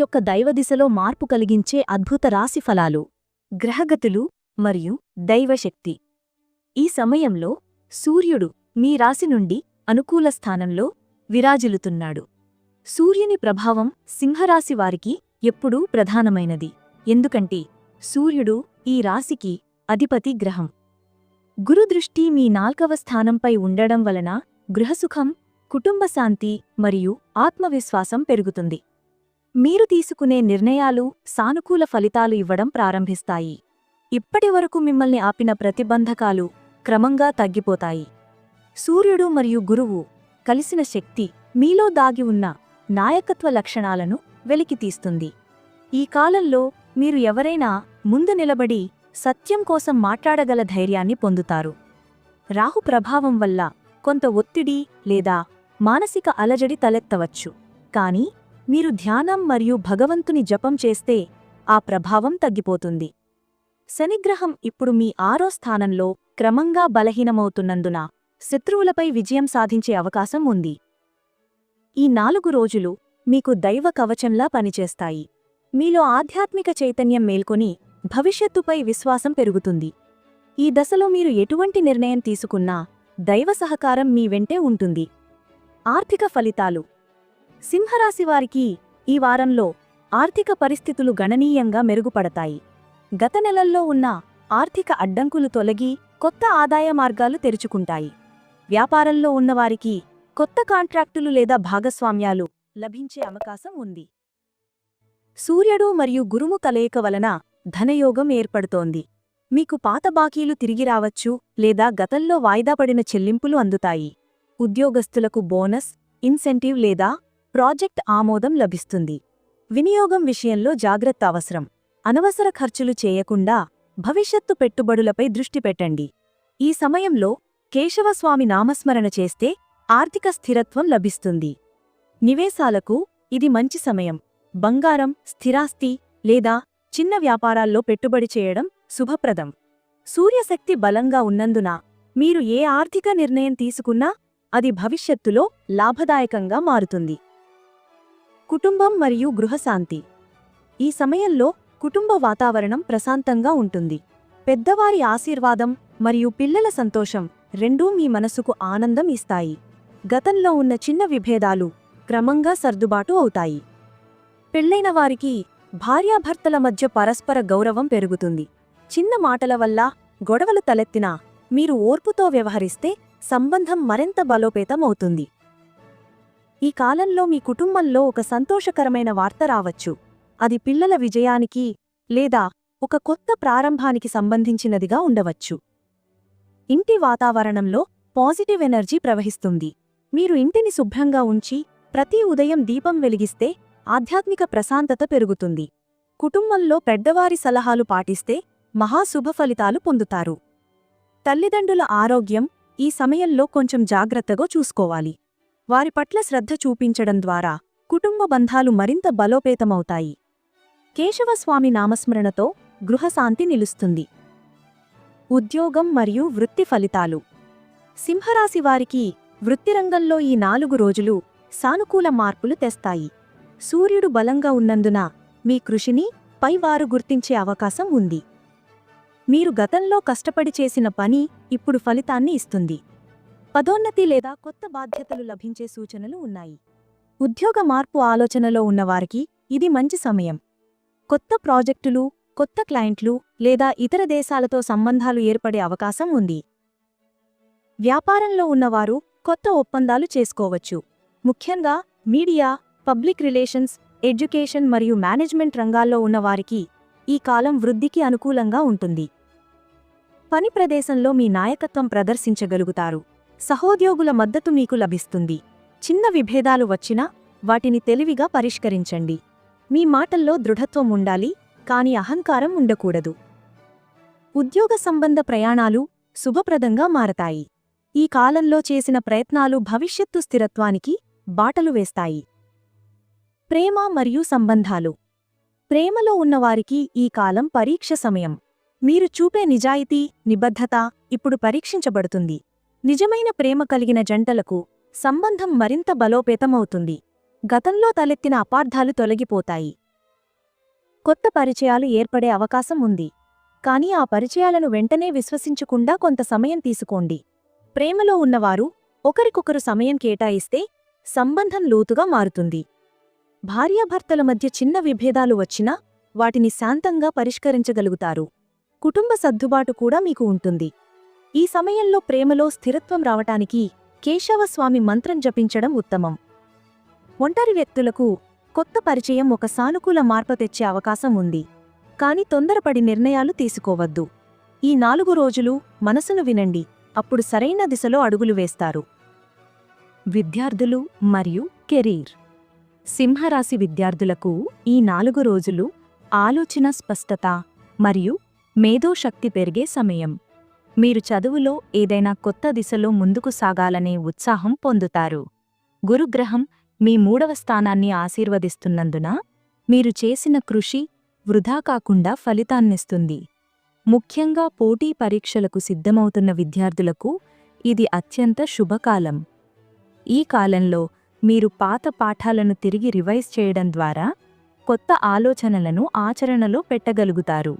యొక్క దైవదిశలో మార్పు కలిగించే అద్భుత రాశి ఫలాలు. గ్రహగతులు మరియు దైవశక్తి ఈ సమయంలో సూర్యుడు మీ రాశి నుండి అనుకూల స్థానంలో విరాజిల్లుతున్నాడు. సూర్యుని ప్రభావం సింహరాశి వారికి ఎప్పుడూ ప్రధానమైనది. ఎందుకంటే సూర్యుడు ఈ రాశికి అధిపతి గ్రహం. గురుదృష్టి మీ నాల్గవ స్థానంపై ఉండడం వలన గృహసుఖం కుటుంబ శాంతి మరియు ఆత్మవిశ్వాసం పెరుగుతుంది. మీరు తీసుకునే నిర్ణయాలు సానుకూల ఫలితాలు ఇవ్వడం ప్రారంభిస్తాయి. ఇప్పటివరకు మిమ్మల్ని ఆపిన ప్రతిబంధకాలు క్రమంగా తగ్గిపోతాయి. సూర్యుడు మరియు గురువు కలిసిన శక్తి మీలో దాగి ఉన్న నాయకత్వ లక్షణాలను వెలికితీస్తుంది ఈ కాలంలో మీరు ఎవరైనా ముందు నిలబడి సత్యం కోసం మాట్లాడగల ధైర్యాన్ని పొందుతారు. రాహు ప్రభావం వల్ల కొంత ఒత్తిడి లేదా మానసిక అలజడి తలెత్తవచ్చు. కానీ మీరు ధ్యానం మరియు భగవంతుని జపం చేస్తే ఆ ప్రభావం తగ్గిపోతుంది. శనిగ్రహం ఇప్పుడు మీ ఆరో స్థానంలో క్రమంగా బలహీనమవుతున్నందున శత్రువులపై విజయం సాధించే అవకాశం ఉంది. ఈ నాలుగు రోజులు మీకు దైవ కవచంలా పనిచేస్తాయి. మీలో ఆధ్యాత్మిక చైతన్యం మేల్కొని భవిష్యత్తుపై విశ్వాసం పెరుగుతుంది. ఈ దశలో మీరు ఎటువంటి నిర్ణయం తీసుకున్నా దైవ సహకారం మీ వెంటే ఉంటుంది. ఆర్థిక ఫలితాలు సింహరాశి వారికి ఈ వారంలో ఆర్థిక పరిస్థితులు గణనీయంగా మెరుగుపడతాయి. గత నెలల్లో ఉన్న ఆర్థిక అడ్డంకులు తొలగి కొత్త ఆదాయ మార్గాలు తెరుచుకుంటాయి. వ్యాపారంలో ఉన్నవారికి కొత్త కాంట్రాక్టులు లేదా భాగస్వామ్యాలు లభించే అవకాశం ఉంది. సూర్యుడు మరియు గురుము కలయిక వలన ధనయోగం ఏర్పడుతోంది. మీకు పాత బాకీలు తిరిగి రావచ్చు లేదా గతంలో వాయిదాపడిన చెల్లింపులు అందుతాయి. ఉద్యోగస్తులకు బోనస్ ఇన్సెంటివ్ లేదా ప్రాజెక్ట్ ఆమోదం లభిస్తుంది. వినియోగం విషయంలో జాగ్రత్త అవసరం. అనవసర ఖర్చులు చేయకుండా భవిష్యత్తు పెట్టుబడులపై దృష్టి పెట్టండి. ఈ సమయంలో కేశవస్వామి నామస్మరణ చేస్తే ఆర్థిక స్థిరత్వం లభిస్తుంది. నివేశాలకు ఇది మంచి సమయం. బంగారం స్థిరాస్తి లేదా చిన్న వ్యాపారాల్లో పెట్టుబడి చేయడం శుభప్రదం. సూర్యశక్తి బలంగా ఉన్నందున మీరు ఏ ఆర్థిక నిర్ణయం తీసుకున్నా అది భవిష్యత్తులో లాభదాయకంగా మారుతుంది. కుటుంబం మరియు గృహశాంతి ఈ సమయంలో కుటుంబ వాతావరణం ప్రశాంతంగా ఉంటుంది. పెద్దవారి ఆశీర్వాదం మరియు పిల్లల సంతోషం రెండూ మీ మనసుకు ఆనందం ఇస్తాయి. గతంలో ఉన్న చిన్న విభేదాలు క్రమంగా సర్దుబాటు అవుతాయి. పెళ్ళైన వారికి భార్యాభర్తల మధ్య పరస్పర గౌరవం పెరుగుతుంది. చిన్న మాటల వల్ల గొడవలు తలెత్తినా మీరు ఓర్పుతో వ్యవహరిస్తే సంబంధం మరింత బలోపేతం అవుతుంది ఈ కాలంలో మీ కుటుంబంలో ఒక సంతోషకరమైన వార్త రావచ్చు. అది పిల్లల విజయానికి లేదా ఒక కొత్త ప్రారంభానికి సంబంధించినదిగా ఉండవచ్చు. ఇంటి వాతావరణంలో పాజిటివ్ ఎనర్జీ ప్రవహిస్తుంది. మీరు ఇంటిని శుభ్రంగా ఉంచి ప్రతి ఉదయం దీపం వెలిగిస్తే ఆధ్యాత్మిక ప్రశాంతత పెరుగుతుంది. కుటుంబంలో పెద్దవారి సలహాలు పాటిస్తే మహాశుభ ఫలితాలు పొందుతారు. తల్లిదండ్రుల ఆరోగ్యం ఈ సమయంలో కొంచెం జాగ్రత్తగా చూసుకోవాలి. వారి పట్ల శ్రద్ధ చూపించడం ద్వారా కుటుంబ బంధాలు మరింత బలోపేతమవుతాయి. కేశవస్వామి నామస్మరణతో గృహశాంతి నిలుస్తుంది. ఉద్యోగం మరియు వృత్తి ఫలితాలు. సింహరాశి వారికి వృత్తిరంగంలో ఈ నాలుగు రోజులు సానుకూల మార్పులు తెస్తాయి. సూర్యుడు బలంగా ఉన్నందున మీ కృషిని పైవారు గుర్తించే అవకాశం ఉంది. మీరు గతంలో కష్టపడి చేసిన పని ఇప్పుడు ఫలితాన్ని ఇస్తుంది. పదోన్నతి లేదా కొత్త బాధ్యతలు లభించే సూచనలు ఉన్నాయి. ఉద్యోగ మార్పు ఆలోచనలో ఉన్నవారికి ఇది మంచి సమయం. కొత్త ప్రాజెక్టులు కొత్త క్లయింట్లు లేదా ఇతర దేశాలతో సంబంధాలు ఏర్పడే అవకాశం ఉంది. వ్యాపారంలో ఉన్నవారు కొత్త ఒప్పందాలు చేసుకోవచ్చు. ముఖ్యంగా మీడియా పబ్లిక్ రిలేషన్స్ ఎడ్యుకేషన్ మరియు మేనేజ్మెంట్ రంగాల్లో ఉన్నవారికి ఈ కాలం వృద్ధికి అనుకూలంగా ఉంటుంది. పని ప్రదేశంలో మీ నాయకత్వం ప్రదర్శించగలుగుతారు. సహోద్యోగుల మద్దతు మీకు లభిస్తుంది. చిన్న విభేదాలు వచ్చినా వాటిని తెలివిగా పరిష్కరించండి. మీ మాటల్లో దృఢత్వం ఉండాలి కాని అహంకారం ఉండకూడదు. ఉద్యోగ సంబంధ ప్రయాణాలు శుభప్రదంగా మారతాయి. ఈ కాలంలో చేసిన ప్రయత్నాలు భవిష్యత్తు స్థిరత్వానికి బాటలు వేస్తాయి. ప్రేమ మరియు సంబంధాలు. ప్రేమలో ఉన్నవారికి ఈ కాలం పరీక్ష సమయం. మీరు చూపే నిజాయితీ నిబద్ధత ఇప్పుడు పరీక్షించబడుతుంది. నిజమైన ప్రేమ కలిగిన జంటలకు సంబంధం మరింత బలోపేతమవుతుంది. గతంలో తలెత్తిన అపార్థాలు తొలగిపోతాయి. కొత్త పరిచయాలు ఏర్పడే అవకాశం ఉంది. కానీ ఆ పరిచయాలను వెంటనే విశ్వసించకుండా కొంత సమయం తీసుకోండి. ప్రేమలో ఉన్నవారు ఒకరికొకరు సమయం కేటాయిస్తే సంబంధం లోతుగా మారుతుంది. భార్యాభర్తల మధ్య చిన్న విభేదాలు వచ్చినా వాటిని శాంతంగా పరిష్కరించగలుగుతారు. కుటుంబ సర్దుబాటు కూడా మీకు ఉంటుంది. ఈ సమయంలో ప్రేమలో స్థిరత్వం రావటానికి కేశవస్వామి మంత్రం జపించడం ఉత్తమం. ఒంటరి వ్యక్తులకు కొత్త పరిచయం ఒక సానుకూల మార్పు తెచ్చే అవకాశం ఉంది. కాని తొందరపడి నిర్ణయాలు తీసుకోవద్దు. ఈ నాలుగు రోజులు మనసును వినండి. అప్పుడు సరైన దిశలో అడుగులు వేస్తారు. విద్యార్థులు మరియు కెరీర్. సింహరాశి విద్యార్థులకు ఈ నాలుగు రోజులు ఆలోచన స్పష్టత మరియు మేధోశక్తి పెరిగే సమయం. మీరు చదువులో ఏదైనా కొత్త దిశలో ముందుకు సాగాలనే ఉత్సాహం పొందుతారు. గురుగ్రహం మీ మూడవ స్థానాన్ని ఆశీర్వదిస్తున్నందున మీరు చేసిన కృషి వృధా కాకుండా ఫలితాన్నిస్తుంది. ముఖ్యంగా పోటీ పరీక్షలకు సిద్ధమవుతున్న విద్యార్థులకు ఇది అత్యంత శుభకాలం. ఈ కాలంలో మీరు పాత పాఠాలను తిరిగి రివైజ్ చేయడం ద్వారా కొత్త ఆలోచనలను ఆచరణలో పెట్టగలుగుతారు.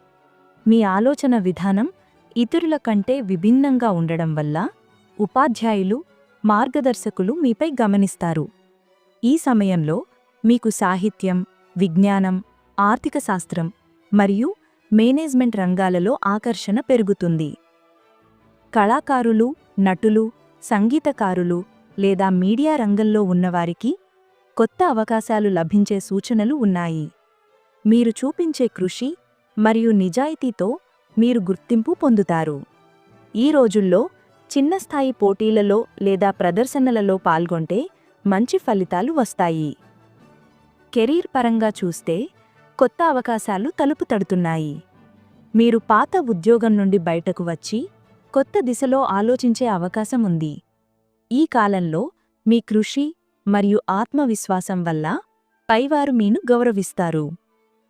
మీ ఆలోచన విధానం ఇతరుల కంటే విభిన్నంగా ఉండడం వల్ల ఉపాధ్యాయులు మార్గదర్శకులు మీపై గమనిస్తారు. ఈ సమయంలో మీకు సాహిత్యం విజ్ఞానం ఆర్థిక శాస్త్రం మరియు మేనేజ్మెంట్ రంగాలలో ఆకర్షణ పెరుగుతుంది. కళాకారులు నటులు సంగీతకారులు లేదా మీడియా రంగంలో ఉన్నవారికి కొత్త అవకాశాలు లభించే సూచనలు ఉన్నాయి. మీరు చూపించే కృషి మరియు నిజాయితీతో మీరు గుర్తింపు పొందుతారు. ఈ రోజుల్లో చిన్న స్థాయి పోటీలలో లేదా ప్రదర్శనలలో పాల్గొంటే మంచి ఫలితాలు వస్తాయి. కెరీర్ పరంగా చూస్తే కొత్త అవకాశాలు తలుపు తడుతున్నాయి. మీరు పాత ఉద్యోగం నుండి బయటకు వచ్చి కొత్త దిశలో ఆలోచించే అవకాశం ఉంది. ఈ కాలంలో మీ కృషి మరియు ఆత్మవిశ్వాసం వల్ల పైవారు మీను గౌరవిస్తారు.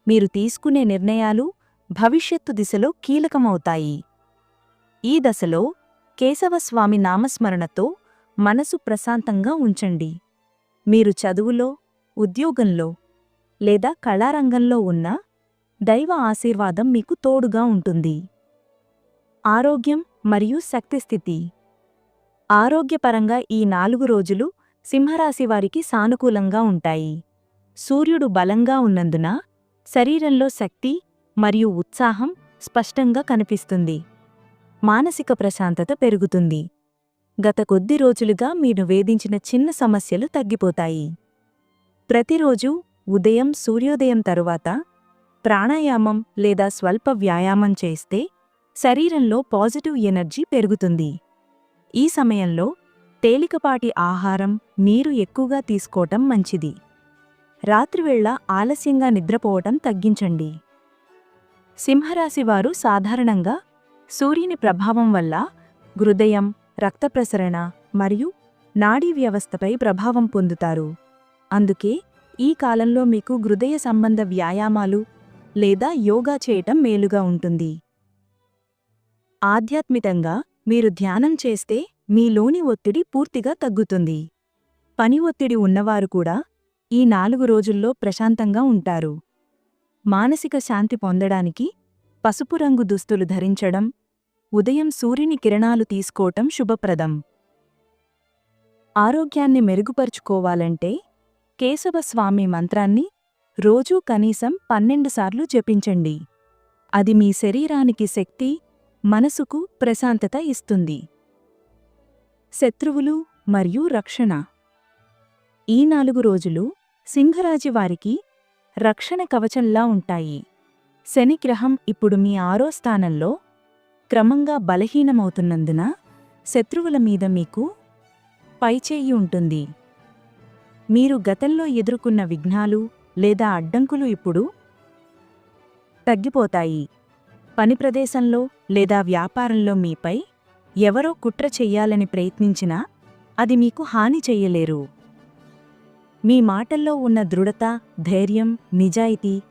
మీరు తీసుకునే నిర్ణయాలు భవిష్యత్తు దిశలో కీలకమవుతాయి. ఈ దశలో కేశవస్వామి నామస్మరణతో మనసు ప్రశాంతంగా ఉంచండి. మీరు చదువులో ఉద్యోగంలో లేదా కళారంగంలో ఉన్న దైవ ఆశీర్వాదం మీకు తోడుగా ఉంటుంది. ఆరోగ్యం మరియు శక్తిస్థితి ఆరోగ్యపరంగా ఈ నాలుగు రోజులు సింహరాశివారికి సానుకూలంగా ఉంటాయి. సూర్యుడు బలంగా ఉన్నందున శరీరంలో శక్తి మరియు ఉత్సాహం స్పష్టంగా కనిపిస్తుంది. మానసిక ప్రశాంతత పెరుగుతుంది. గత కొద్ది రోజులుగా మీరు వేధించిన చిన్న సమస్యలు తగ్గిపోతాయి. ప్రతిరోజు ఉదయం సూర్యోదయం తరువాత ప్రాణాయామం లేదా స్వల్ప వ్యాయామం చేస్తే శరీరంలో పాజిటివ్ ఎనర్జీ పెరుగుతుంది. ఈ సమయంలో తేలికపాటి ఆహారం నీరు ఎక్కువగా తీసుకోవటం మంచిది. రాత్రివేళ ఆలస్యంగా నిద్రపోవటం తగ్గించండి. సింహరాశివారు సాధారణంగా సూర్యుని ప్రభావం వల్ల హృదయం రక్త ప్రసరణ మరియు నాడీ వ్యవస్థపై ప్రభావం పొందుతారు. అందుకే ఈ కాలంలో మీకు హృదయ సంబంధ వ్యాయామాలు లేదా యోగా చేయటం మేలుగా ఉంటుంది. ఆధ్యాత్మికంగా మీరు ధ్యానం చేస్తే మీలోని ఒత్తిడి పూర్తిగా తగ్గుతుంది. పని ఒత్తిడి ఉన్నవారు కూడా ఈ నాలుగు రోజుల్లో ప్రశాంతంగా ఉంటారు. మానసిక శాంతి పొందడానికి పసుపు రంగు దుస్తులు ధరించడం ఉదయం సూర్యుని కిరణాలు తీసుకోవటం శుభప్రదం. ఆరోగ్యాన్ని మెరుగుపరుచుకోవాలంటే కేశవస్వామి మంత్రాన్ని రోజూ కనీసం పన్నెండుసార్లు జపించండి. అది మీ శరీరానికి శక్తి మనసుకు ప్రశాంతత ఇస్తుంది. శత్రువులు మరియు రక్షణ. ఈ నాలుగు రోజులు సింహరాజువారికి రక్షణ కవచంలా ఉంటాయి. శనిగ్రహం ఇప్పుడు మీ ఆరో స్థానంలో క్రమంగా బలహీనమవుతున్నందున శత్రువుల మీద మీకు పైచేయి ఉంటుంది. మీరు గతంలో ఎదుర్కొన్న విఘ్నాలు లేదా అడ్డంకులు ఇప్పుడు తగ్గిపోతాయి. పని ప్రదేశంలో లేదా వ్యాపారంలో మీపై ఎవరో కుట్ర చెయ్యాలని ప్రయత్నించినా అది మీకు హాని చెయ్యలేరు మీ మాటల్లో ఉన్న దృఢత ధైర్యం నిజాయితీ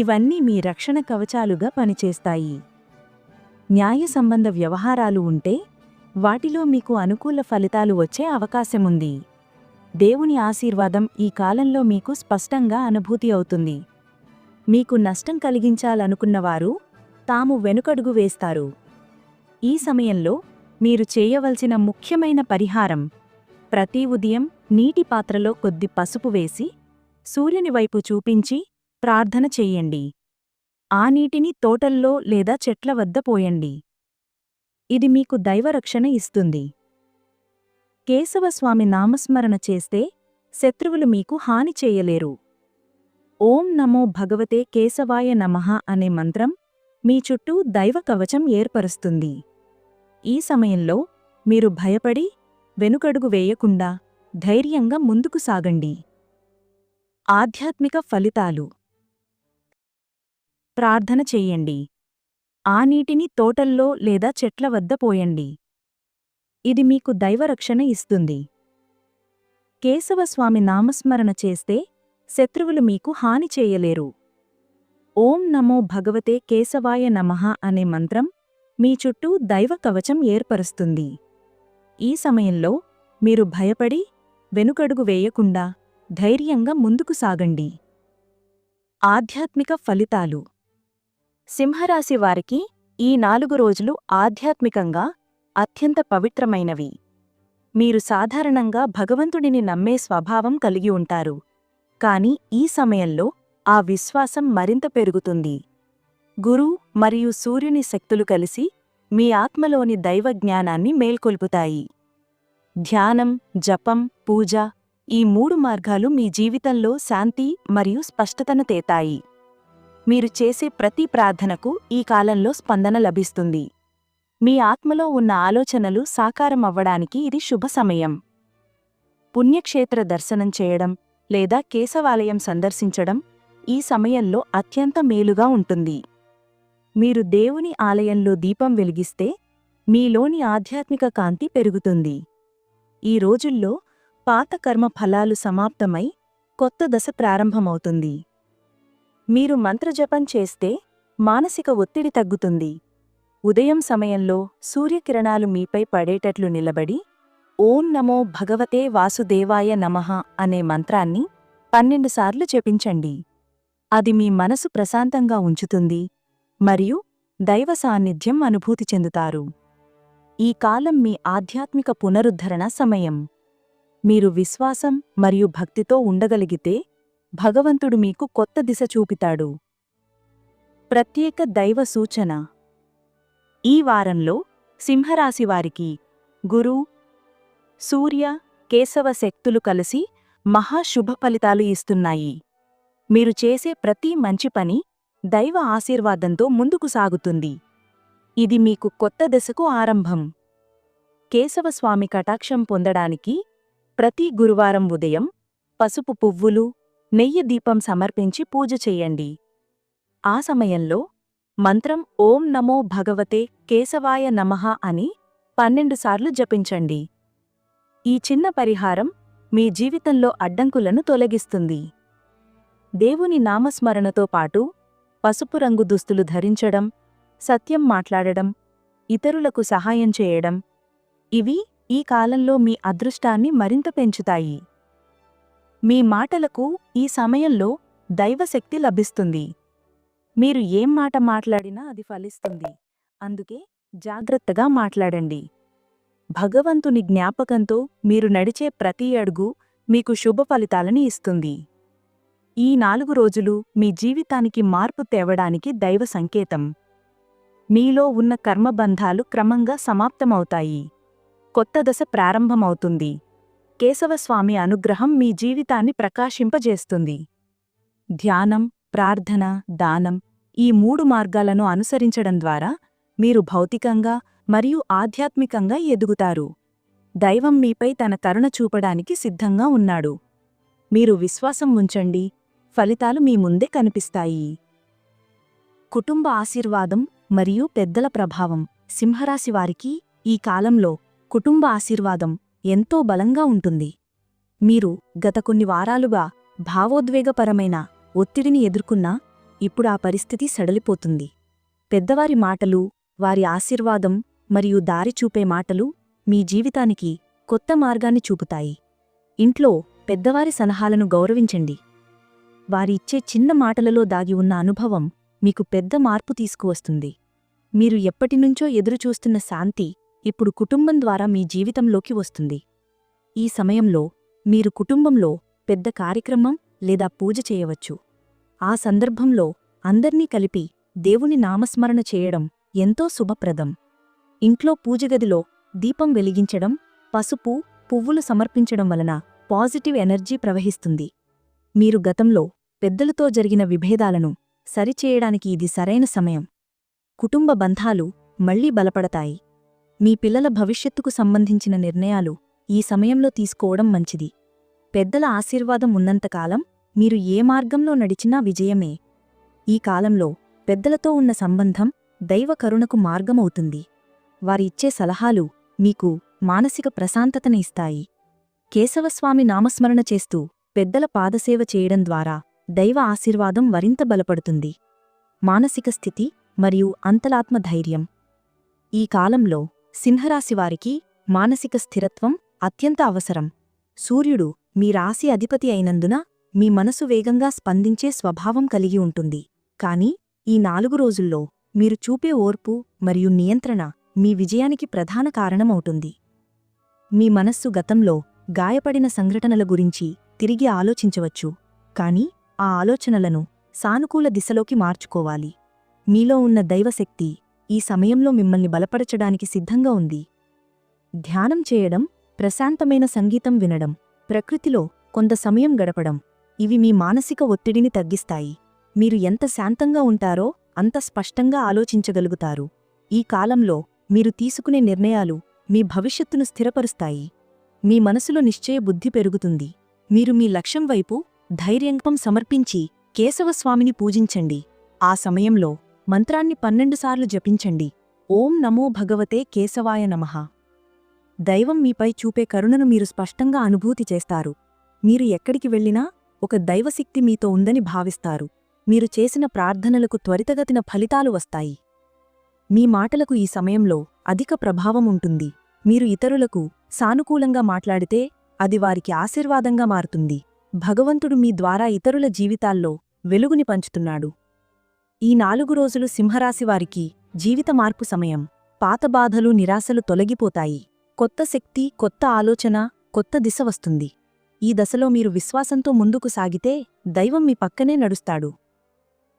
ఇవన్నీ మీ రక్షణ కవచాలుగా పనిచేస్తాయి. న్యాయ సంబంధ వ్యవహారాలు ఉంటే వాటిలో మీకు అనుకూల ఫలితాలు వచ్చే అవకాశముంది. దేవుని ఆశీర్వాదం ఈ కాలంలో మీకు స్పష్టంగా అనుభూతి అవుతుంది. మీకు నష్టం కలిగించాలనుకున్నవారు తాము వెనుకడుగు వేస్తారు. ఈ సమయంలో మీరు చేయవలసిన ముఖ్యమైన పరిహారం ప్రతి ఉదయం నీటి పాత్రలో కొద్ది పసుపు వేసి సూర్యుని వైపు చూపించి ప్రార్థన చెయ్యండి ఆ నీటిని తోటల్లో లేదా చెట్ల వద్ద పోయండి. ఇది మీకు దైవరక్షణ ఇస్తుంది. కేశవస్వామి నామస్మరణ చేస్తే శత్రువులు మీకు హాని చేయలేరు. ఓం నమో భగవతే కేశవాయ నమః అనే మంత్రం మీ చుట్టూ దైవ కవచం ఏర్పరుస్తుంది. ఈ సమయంలో మీరు భయపడి వెనుకడుగు వేయకుండా ధైర్యంగా ముందుకు సాగండి. ఆధ్యాత్మిక ఫలితాలు ప్రార్థన చెయ్యండి ఆ నీటిని తోటల్లో లేదా చెట్ల వద్ద పోయండి. ఇది మీకు దైవరక్షణ ఇస్తుంది. కేశవస్వామి నామస్మరణ చేస్తే శత్రువులు మీకు హాని చేయలేరు. ఓం నమో భగవతే కేశవాయ నమః అనే మంత్రం మీ చుట్టూ దైవ కవచం ఏర్పరుస్తుంది. ఈ సమయంలో మీరు భయపడి వెనుకడుగు వేయకుండా ధైర్యంగా ముందుకు సాగండి. ఆధ్యాత్మిక ఫలితాలు సింహరాశి వారికి ఈ నాలుగు రోజులు ఆధ్యాత్మికంగా అత్యంత పవిత్రమైనవి. మీరు సాధారణంగా భగవంతుడిని నమ్మే స్వభావం కలిగి ఉంటారు. కాని ఈ సమయంలో ఆ విశ్వాసం మరింత పెరుగుతుంది. గురు మరియు సూర్యుని శక్తులు కలిసి మీ ఆత్మలోని దైవ జ్ఞానాన్ని మేల్కొల్పుతాయి. ధ్యానం జపం పూజ ఈ మూడు మార్గాలు మీ జీవితంలో శాంతి మరియు స్పష్టతను తేతాయి. మీరు చేసే ప్రతి ప్రార్థనకు ఈ కాలంలో స్పందన లభిస్తుంది. మీ ఆత్మలో ఉన్న ఆలోచనలు సాకారం అవ్వడానికి ఇది శుభ సమయం. పుణ్యక్షేత్ర దర్శనం చేయడం లేదా కేశవాలయం సందర్శించడం ఈ సమయంలో అత్యంత మేలుగా ఉంటుంది. మీరు దేవుని ఆలయంలో దీపం వెలిగిస్తే మీలోని ఆధ్యాత్మిక కాంతి పెరుగుతుంది. ఈ రోజుల్లో పాత కర్మ ఫలాలు సమాప్తమై కొత్త దశ ప్రారంభమవుతుంది. మీరు మంత్రజపం చేస్తే మానసిక ఒత్తిడి తగ్గుతుంది. ఉదయం సమయంలో సూర్యకిరణాలు మీపై పడేటట్లు నిలబడి ఓం నమో భగవతే వాసుదేవాయ నమః అనే మంత్రాన్ని పన్నెండుసార్లు జపించండి. అది మీ మనసు ప్రశాంతంగా ఉంచుతుంది మరియు దైవ సాన్నిధ్యం అనుభూతి చెందుతారు. ఈ కాలం మీ ఆధ్యాత్మిక పునరుద్ధరణ సమయం. మీరు విశ్వాసం మరియు భక్తితో ఉండగలిగితే భగవంతుడు మీకు కొత్త దిశ చూపితాడు. ప్రత్యేక దైవ సూచన. ఈ వారంలో సింహరాశివారికి గురు సూర్య కేశవ శక్తులు కలిసి మహాశుభ ఫలితాలు ఇస్తున్నాయి. మీరు చేసే ప్రతి మంచి పని దైవ ఆశీర్వాదంతో ముందుకు సాగుతుంది. ఇది మీకు కొత్త దశకు ఆరంభం. కేశవస్వామి కటాక్షం పొందడానికి ప్రతి గురువారం ఉదయం పసుపు పువ్వులు నెయ్యి దీపం సమర్పించి పూజ చెయ్యండి ఆ సమయంలో మంత్రం ఓం నమో భగవతే కేశవాయ నమః అని పన్నెండుసార్లు జపించండి. ఈ చిన్న పరిహారం మీ జీవితంలో అడ్డంకులను తొలగిస్తుంది. దేవుని నామస్మరణతో పాటు పసుపు రంగు దుస్తులు ధరించడం సత్యం మాట్లాడడం ఇతరులకు సహాయం చేయడం ఇవి ఈ కాలంలో మీ అదృష్టాన్ని మరింత పెంచుతాయి. మీ మాటలకు ఈ సమయంలో దైవశక్తి లభిస్తుంది. మీరు ఏం మాట మాట్లాడినా అది ఫలిస్తుంది. అందుకే జాగ్రత్తగా మాట్లాడండి. భగవంతుని జ్ఞాపకంతో మీరు నడిచే ప్రతి అడుగు మీకు శుభ ఫలితాలని ఇస్తుంది. ఈ నాలుగు రోజులు మీ జీవితానికి మార్పు తేవడానికి దైవ సంకేతం. మీలో ఉన్న కర్మబంధాలు క్రమంగా సమాప్తమవుతాయి. కొత్త దశ ప్రారంభమవుతుంది. కేశవస్వామి అనుగ్రహం మీ జీవితాన్ని ప్రకాశింపజేస్తుంది. ధ్యానం ప్రార్థన దానం ఈ మూడు మార్గాలను అనుసరించడం ద్వారా మీరు భౌతికంగా మరియు ఆధ్యాత్మికంగా ఎదుగుతారు. దైవం మీపై తన కరుణ చూపడానికి సిద్ధంగా ఉన్నాడు. మీరు విశ్వాసం ఉంచండి ఫలితాలు మీ ముందే కనిపిస్తాయి. కుటుంబ ఆశీర్వాదం మరియు పెద్దల ప్రభావం సింహరాశివారికి ఈ కాలంలో కుటుంబ ఆశీర్వాదం ఎంతో బలంగా ఉంటుంది. మీరు గత కొన్ని వారాలుగా భావోద్వేగపరమైన ఒత్తిడిని ఎదుర్కొన్నా ఇప్పుడు ఆ పరిస్థితి సడలిపోతుంది. పెద్దవారి మాటలు వారి ఆశీర్వాదం మరియు దారి చూపే మాటలు మీ జీవితానికి కొత్త మార్గాన్ని చూపుతాయి. ఇంట్లో పెద్దవారి సలహాలను గౌరవించండి. వారిచ్చే చిన్న మాటలలో దాగి ఉన్న అనుభవం మీకు పెద్ద మార్పు తీసుకువస్తుంది. మీరు ఎప్పటినుంచో ఎదురుచూస్తున్న శాంతి ఇప్పుడు కుటుంబం ద్వారా మీ జీవితంలోకి వస్తుంది. ఈ సమయంలో మీరు కుటుంబంలో పెద్ద కార్యక్రమం లేదా పూజ చేయవచ్చు. ఆ సందర్భంలో అందర్నీ కలిపి దేవుని నామస్మరణ చేయడం ఎంతో శుభప్రదం. ఇంట్లో పూజగదిలో దీపం వెలిగించడం పసుపు పువ్వులు సమర్పించడం వలన పాజిటివ్ ఎనర్జీ ప్రవహిస్తుంది. మీరు గతంలో పెద్దలతో జరిగిన విభేదాలను సరిచేయడానికి ఇది సరైన సమయం. కుటుంబ బంధాలు మళ్ళీ బలపడతాయి. మీ పిల్లల భవిష్యత్తుకు సంబంధించిన నిర్ణయాలు ఈ సమయంలో తీసుకోవడం మంచిది. పెద్దల ఆశీర్వాదం ఉన్నంతకాలం మీరు ఏ మార్గంలో నడిచినా విజయమే. ఈ కాలంలో పెద్దలతో ఉన్న సంబంధం దైవ కరుణకు మార్గమవుతుంది. వారిచ్చే సలహాలు మీకు మానసిక ప్రశాంతతని ఇస్తాయి. కేశవస్వామి నామస్మరణ చేస్తూ పెద్దల పాదసేవ చేయడం ద్వారా దైవ ఆశీర్వాదం మరింత బలపడుతుంది. మానసిక స్థితి మరియు అంతలాత్మ ధైర్యం. ఈ కాలంలో సింహరాశివారికి మానసిక స్థిరత్వం అత్యంత అవసరం. సూర్యుడు మీ రాశి అధిపతి అయినందున మీ మనసు వేగంగా స్పందించే స్వభావం కలిగి ఉంటుంది. కాని ఈ నాలుగు రోజుల్లో మీరు చూపే ఓర్పు మరియు నియంత్రణ మీ విజయానికి ప్రధాన కారణమవుతుంది. మీ మనస్సు గతంలో గాయపడిన సంఘటనల గురించి తిరిగి ఆలోచించవచ్చు. కాని ఆ ఆలోచనలను సానుకూల దిశలోకి మార్చుకోవాలి. మీలో ఉన్న దైవశక్తి ఈ సమయంలో మిమ్మల్ని బలపరచడానికి సిద్ధంగా ఉంది. ధ్యానం చేయడం ప్రశాంతమైన సంగీతం వినడం ప్రకృతిలో కొంత సమయం గడపడం ఇవి మీ మానసిక ఒత్తిడిని తగ్గిస్తాయి. మీరు ఎంత శాంతంగా ఉంటారో అంత స్పష్టంగా ఆలోచించగలుగుతారు. ఈ కాలంలో మీరు తీసుకునే నిర్ణయాలు మీ భవిష్యత్తును స్థిరపరుస్తాయి. మీ మనసులో నిశ్చయ బుద్ధి పెరుగుతుంది. మీరు మీ లక్ష్యం వైపు ధైర్యంకం సమర్పించి కేశవస్వామిని పూజించండి. ఆ సమయంలో మంత్రాన్ని పన్నెండుసార్లు జపించండి. ఓం నమో భగవతే కేశవాయ నమః. దైవం మీపై చూపే కరుణను మీరు స్పష్టంగా అనుభూతి చేస్తారు. మీరు ఎక్కడికి వెళ్ళినా ఒక దైవశక్తి మీతో ఉందని భావిస్తారు. మీరు చేసిన ప్రార్థనలకు త్వరితగతిన ఫలితాలు వస్తాయి. మీ మాటలకు ఈ సమయంలో అధిక ప్రభావం ఉంటుంది. మీరు ఇతరులకు సానుకూలంగా మాట్లాడితే అది వారికి ఆశీర్వాదంగా మారుతుంది. భగవంతుడు మీ ద్వారా ఇతరుల జీవితాల్లో వెలుగుని పంచుతున్నాడు. ఈ నాలుగు రోజులు సింహరాశివారికి జీవిత మార్పు సమయం. పాత బాధలు నిరాశలు తొలగిపోతాయి. కొత్త శక్తి కొత్త ఆలోచన కొత్త దిశ వస్తుంది. ఈ దశలో మీరు విశ్వాసంతో ముందుకు సాగితే దైవం మీ పక్కనే నడుస్తాడు.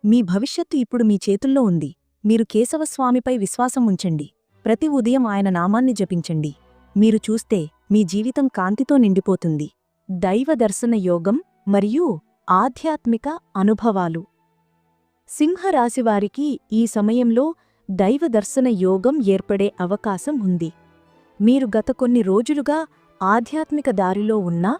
మీ భవిష్యత్తు ఇప్పుడు మీ చేతుల్లో ఉంది. మీరు కేశవస్వామిపై విశ్వాసం ఉంచండి. ప్రతి ఉదయం ఆయన నామాన్ని జపించండి. మీరు చూస్తే మీ జీవితం కాంతితో నిండిపోతుంది. దైవ దర్శన యోగం మరియు ఆధ్యాత్మిక అనుభవాలు. సింహరాశివారికి ఈ సమయంలో దైవ దర్శన యోగం ఏర్పడే అవకాశం ఉంది. మీరు గత కొన్ని రోజులుగా ఆధ్యాత్మిక దారిలో ఉన్నా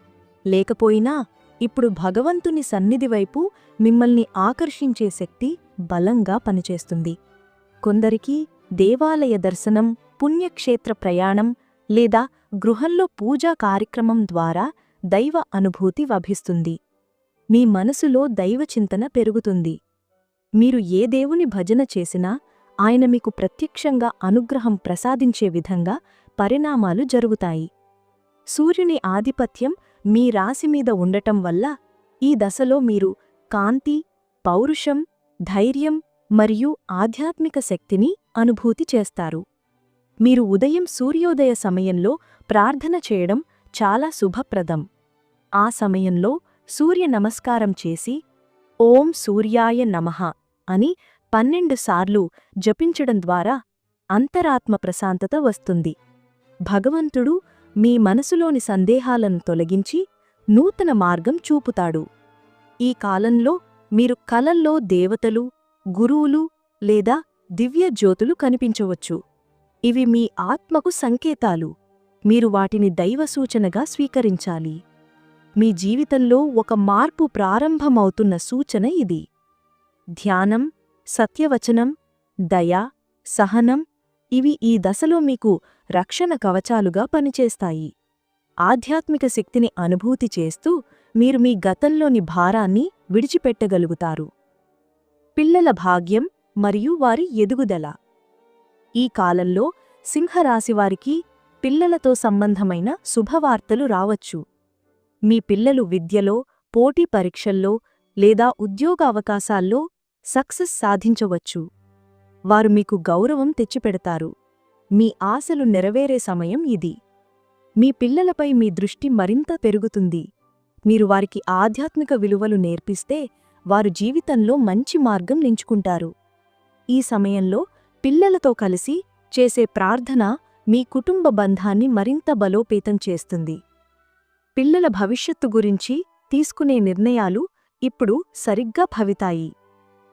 లేకపోయినా ఇప్పుడు భగవంతుని సన్నిధివైపు మిమ్మల్ని ఆకర్షించే శక్తి బలంగా పనిచేస్తుంది. కొందరికి దేవాలయ దర్శనం పుణ్యక్షేత్ర ప్రయాణం లేదా గృహంలో పూజా కార్యక్రమం ద్వారా దైవ అనుభూతి లభిస్తుంది మీ మనసులో దైవచింతన పెరుగుతుంది. మీరు ఏ దేవుని భజన చేసినా ఆయన మీకు ప్రత్యక్షంగా అనుగ్రహం ప్రసాదించే విధంగా పరిణామాలు జరుగుతాయి. సూర్యుని ఆధిపత్యం మీ రాశి మీద ఉండటం వల్ల ఈ దశలో మీరు కాంతి పౌరుషం ధైర్యం మరియు ఆధ్యాత్మిక శక్తిని అనుభూతి చేస్తారు. మీరు ఉదయం సూర్యోదయ సమయంలో ప్రార్థన చేయడం చాలా శుభప్రదం. ఆ సమయంలో సూర్య నమస్కారం చేసి ఓం సూర్యాయ నమః అని పన్నెండు సార్లు జపించడం ద్వారా అంతరాత్మ ప్రశాంతత వస్తుంది. భగవంతుడు మీ మనసులోని సందేహాలను తొలగించి నూతన మార్గం చూపుతాడు. ఈ కాలంలో మీరు కలల్లో దేవతలు గురువులు లేదా దివ్య జ్యోతులు కనిపించవచ్చు. ఇవి మీ ఆత్మకు సంకేతాలు. మీరు వాటిని దైవ సూచనగా స్వీకరించాలి. మీ జీవితంలో ఒక మార్పు ప్రారంభమవుతున్న సూచన ఇది. ధ్యానం సత్యవచనం దయ సహనం ఇవి ఈ దశలో మీకు రక్షణ కవచాలుగా పనిచేస్తాయి. ఆధ్యాత్మిక శక్తిని అనుభూతి చేస్తూ మీరు మీ గతంలోని భారాన్ని విడిచిపెట్టగలుగుతారు. పిల్లల భాగ్యం మరియు వారి ఎదుగుదల. ఈ కాలంలో సింహరాశివారికి పిల్లలతో సంబంధమైన శుభవార్తలు రావచ్చు. మీ పిల్లలు విద్యలో పోటీ పరీక్షల్లో లేదా ఉద్యోగ అవకాశాల్లో సక్సెస్ సాధించవచ్చు. వారు మీకు గౌరవం తెచ్చిపెడతారు. మీ ఆశలు నెరవేరే సమయం ఇది. మీ పిల్లలపై మీ దృష్టి మరింత పెరుగుతుంది. మీరు వారికి ఆధ్యాత్మిక విలువలు నేర్పిస్తే వారు జీవితంలో మంచి మార్గం ఎంచుకుంటారు. ఈ సమయంలో పిల్లలతో కలిసి చేసే ప్రార్థన మీ కుటుంబ బంధాన్ని మరింత బలోపేతం చేస్తుంది. పిల్లల భవిష్యత్తు గురించి తీసుకునే నిర్ణయాలు ఇప్పుడు సరిగ్గా భవితాయి.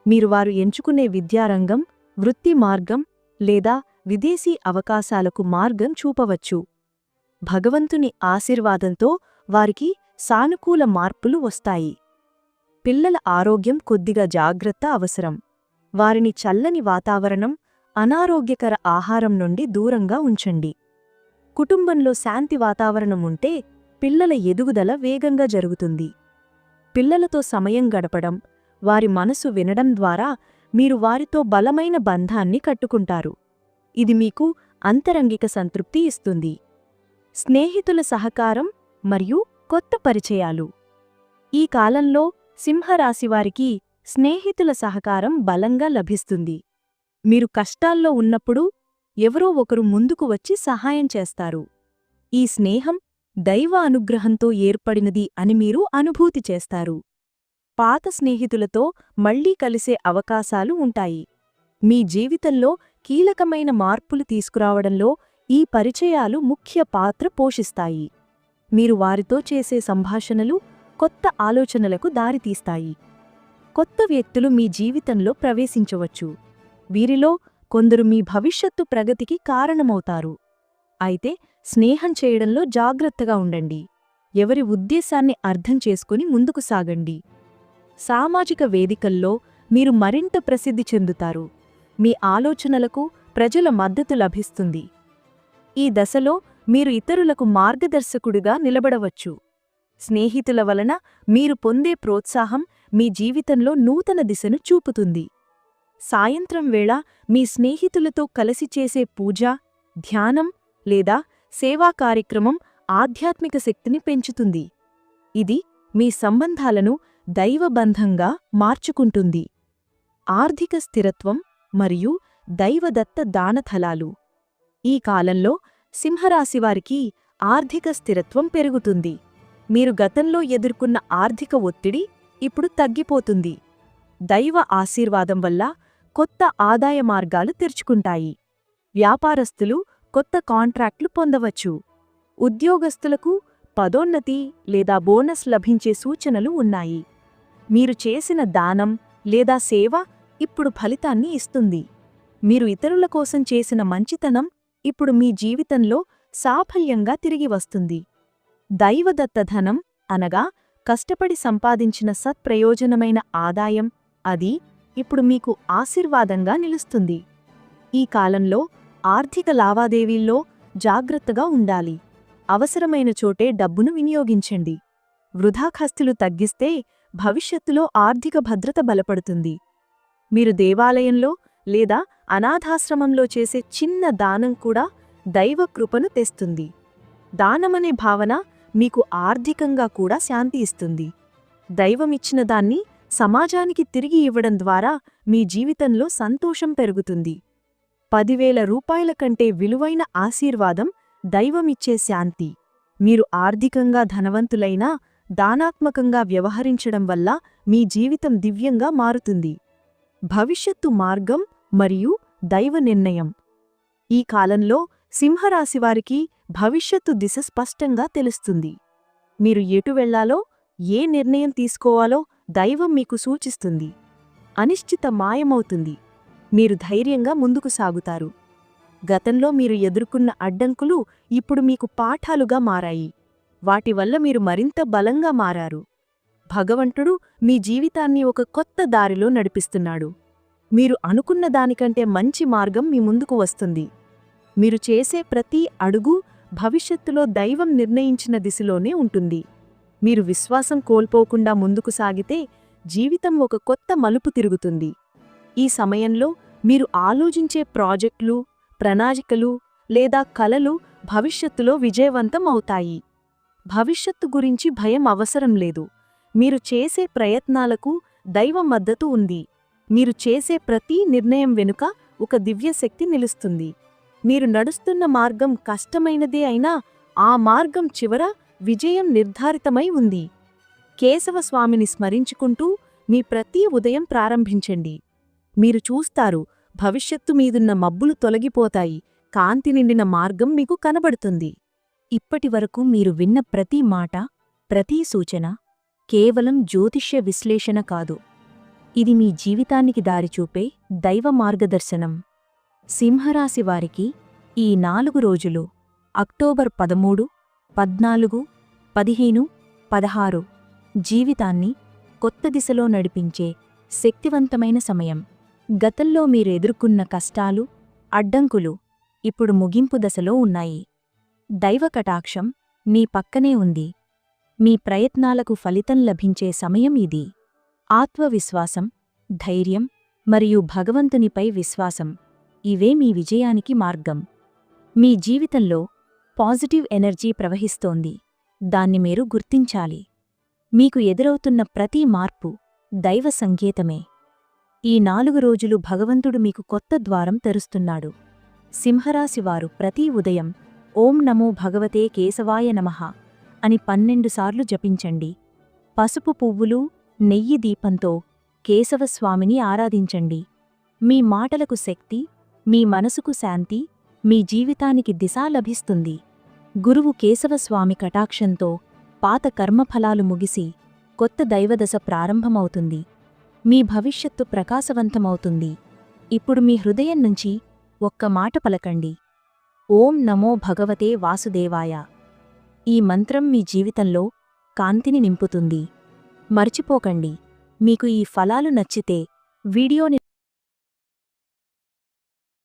మీరు వారు ఎంచుకునే విద్యారంగం వృత్తి మార్గం లేదా విదేశీ అవకాశాలకు మార్గం చూపవచ్చు. భగవంతుని ఆశీర్వాదంతో వారికి సానుకూల మార్పులు వస్తాయి. పిల్లల ఆరోగ్యం కొద్దిగా జాగ్రత్త అవసరం. వారిని చల్లని వాతావరణం అనారోగ్యకర ఆహారం నుండి దూరంగా ఉంచండి. కుటుంబంలో శాంతి వాతావరణం ఉంటే పిల్లల ఎదుగుదల వేగంగా జరుగుతుంది. పిల్లలతో సమయం గడపడం వారి మనసు వినడం ద్వారా మీరు వారితో బలమైన బంధాన్ని కట్టుకుంటారు. ఇది మీకు అంతరంగిక సంతృప్తి ఇస్తుంది. స్నేహితుల సహకారం మరియు కొత్త పరిచయాలు. ఈ కాలంలో సింహరాశివారికి స్నేహితుల సహకారం బలంగా లభిస్తుంది. మీరు కష్టాల్లో ఉన్నప్పుడు ఎవరో ఒకరు ముందుకు వచ్చి సహాయం చేస్తారు. ఈ స్నేహం దైవ అనుగ్రహంతో ఏర్పడినది అని మీరు అనుభూతి చేస్తారు. పాత స్నేహితులతో మళ్ళీ కలిసే అవకాశాలు ఉంటాయి. మీ జీవితంలో కీలకమైన మార్పులు తీసుకురావడంలో ఈ పరిచయాలు ముఖ్య పాత్ర పోషిస్తాయి. మీరు వారితో చేసే సంభాషణలు కొత్త ఆలోచనలకు దారితీస్తాయి. కొత్త వ్యక్తులు మీ జీవితంలో ప్రవేశించవచ్చు. వీరిలో కొందరు మీ భవిష్యత్తు ప్రగతికి కారణమవుతారు. అయితే స్నేహం చేయడంలో జాగ్రత్తగా ఉండండి. ఎవరి ఉద్దేశాన్ని అర్థం చేసుకుని ముందుకు సాగండి. సామాజిక వేదికల్లో మీరు మరింత ప్రసిద్ధి చెందుతారు. మీ ఆలోచనలకు ప్రజల మద్దతు లభిస్తుంది. ఈ దశలో మీరు ఇతరులకు మార్గదర్శకుడిగా నిలబడవచ్చు. స్నేహితుల వలన మీరు పొందే ప్రోత్సాహం మీ జీవితంలో నూతన దిశను చూపుతుంది. సాయంత్రం వేళ మీ స్నేహితులతో కలిసి చేసే పూజ ధ్యానం లేదా సేవా కార్యక్రమం ఆధ్యాత్మిక శక్తిని పెంచుతుంది. ఇది మీ సంబంధాలను దైవబంధంగా మార్చుకుంటుంది. ఆర్థిక స్థిరత్వం మరియు దైవదత్త దానథలాలు ఈ కాలంలో సింహరాశివారికి ఆర్థిక స్థిరత్వం పెరుగుతుంది. మీరు గతంలో ఎదుర్కొన్న ఆర్థిక ఒత్తిడి ఇప్పుడు తగ్గిపోతుంది. దైవ ఆశీర్వాదం వల్ల కొత్త ఆదాయ మార్గాలు తెరుచుకుంటాయి. వ్యాపారస్తులు కొత్త కాంట్రాక్ట్లు పొందవచ్చు. ఉద్యోగస్తులకు పదోన్నతి లేదా బోనస్ లభించే సూచనలు ఉన్నాయి. మీరు చేసిన దానం లేదా సేవ ఇప్పుడు ఫలితాన్ని ఇస్తుంది. మీరు ఇతరుల కోసం చేసిన మంచితనం ఇప్పుడు మీ జీవితంలో సాఫల్యంగా తిరిగి వస్తుంది. దైవదత్త ధనం అనగా కష్టపడి సంపాదించిన సత్ప్రయోజనమైన ఆదాయం అది ఇప్పుడు మీకు ఆశీర్వాదంగా నిలుస్తుంది. ఈ కాలంలో ఆర్థిక లావాదేవీల్లో జాగ్రత్తగా ఉండాలి. అవసరమైన చోటే డబ్బును వినియోగించండి. వృధాఖస్తులు తగ్గిస్తే భవిష్యత్తులో ఆర్థిక భద్రత బలపడుతుంది. మీరు దేవాలయంలో లేదా అనాథాశ్రమంలో చేసే చిన్న దానం కూడా దైవ కృపను తెస్తుంది. దానమనే భావన మీకు ఆర్థికంగా కూడా శాంతి ఇస్తుంది. దైవమిచ్చిన దాన్ని సమాజానికి తిరిగి ఇవ్వడం ద్వారా మీ జీవితంలో సంతోషం పెరుగుతుంది. పదివేల రూపాయల కంటే విలువైన ఆశీర్వాదం దైవమిచ్చే శాంతి. మీరు ఆర్థికంగా ధనవంతులైనా దానాత్మకంగా వ్యవహరించడం వల్ల మీ జీవితం దివ్యంగా మారుతుంది. భవిష్యత్తు మార్గం మరియు దైవ నిర్ణయం. ఈ కాలంలో సింహరాశివారికి భవిష్యత్తు దిశ స్పష్టంగా తెలుస్తుంది. మీరు ఎటు వెళ్ళాలో ఏ నిర్ణయం తీసుకోవాలో దైవం మీకు సూచిస్తుంది. అనిశ్చిత మాయమవుతుంది. మీరు ధైర్యంగా ముందుకు సాగుతారు. గతంలో మీరు ఎదుర్కొన్న అడ్డంకులు ఇప్పుడు మీకు పాఠాలుగా మారాయి. వాటి వల్ల మీరు మరింత బలంగా మారారు. భగవంతుడు మీ జీవితాన్ని ఒక కొత్త దారిలో నడిపిస్తున్నాడు. మీరు అనుకున్న దానికంటే మంచి మార్గం మీ ముందుకు వస్తుంది. మీరు చేసే ప్రతి అడుగు భవిష్యత్తులో దైవం నిర్ణయించిన దిశలోనే ఉంటుంది. మీరు విశ్వాసం కోల్పోకుండా ముందుకు సాగితే జీవితం ఒక కొత్త మలుపు తిరుగుతుంది. ఈ సమయంలో మీరు ఆలోచించే ప్రాజెక్టులు ప్రణాళికలు లేదా కలలు భవిష్యత్తులో విజయవంతం అవుతాయి. భవిష్యత్తు గురించి భయం అవసరం లేదు. మీరు చేసే ప్రయత్నాలకు దైవ మద్దతు ఉంది. మీరు చేసే ప్రతి నిర్ణయం వెనుక ఒక దివ్యశక్తి నిలుస్తుంది. మీరు నడుస్తున్న మార్గం కష్టమైనదే అయినా ఆ మార్గం చివర విజయం నిర్ధారితమై ఉంది. కేశవస్వామిని స్మరించుకుంటూ మీ ప్రతి ఉదయం ప్రారంభించండి. మీరు చూస్తారు భవిష్యత్తు మీదున్న మబ్బులు తొలగిపోతాయి. కాంతి నిండిన మార్గం మీకు కనబడుతుంది. ఇప్పటివరకు మీరు విన్న ప్రతి మాట ప్రతి సూచన కేవలం జ్యోతిష్య విశ్లేషణ కాదు. ఇది మీ జీవితానికి దారిచూపే దైవ మార్గదర్శనం. సింహరాశి వారికి ఈ నాలుగు రోజులు అక్టోబర్ పదమూడు పద్నాలుగు పదిహేను పదహారు జీవితాన్ని కొత్త దిశలో నడిపించే శక్తివంతమైన సమయం. గతంలో మీరు ఎదుర్కొన్న కష్టాలు అడ్డంకులు ఇప్పుడు ముగింపు దశలో ఉన్నాయి. దైవ కటాక్షం మీ పక్కనే ఉంది. మీ ప్రయత్నాలకు ఫలితం లభించే సమయం ఇది. ఆత్మవిశ్వాసం ధైర్యం మరియు భగవంతునిపై విశ్వాసం ఇవే మీ విజయానికి మార్గం. మీ జీవితంలో పాజిటివ్ ఎనర్జీ ప్రవహిస్తోంది. దాన్ని మీరు గుర్తించాలి. మీకు ఎదురవుతున్న ప్రతి మార్పు దైవ సంకేతమే. ఈ నాలుగు రోజులు భగవంతుడు మీకు కొత్త ద్వారం తెరుస్తున్నాడు. సింహరాశివారు ప్రతి ఉదయం ఓం నమో భగవతే కేశవాయ నమః అని పన్నెండుసార్లు జపించండి. పసుపు పువ్వులు నెయ్యి దీపంతో కేశవస్వామిని ఆరాధించండి. మీ మాటలకు శక్తి మీ మనసుకు శాంతి మీ జీవితానికి దిశ లభిస్తుంది. గురువు కేశవస్వామి కటాక్షంతో పాత కర్మఫలాలు ముగిసి కొత్త దైవదశ ప్రారంభమవుతుంది. మీ భవిష్యత్తు ప్రకాశవంతమవుతుంది. ఇప్పుడు మీ హృదయం నుంచి ఒక్క మాట పలకండి. ఓం నమో భగవతే వాసుదేవాయ. ఈ మంత్రం మీ జీవితంలో కాంతిని నింపుతుంది. మర్చిపోకండి. మీకు ఈ ఫలాలు నచ్చితే వీడియోని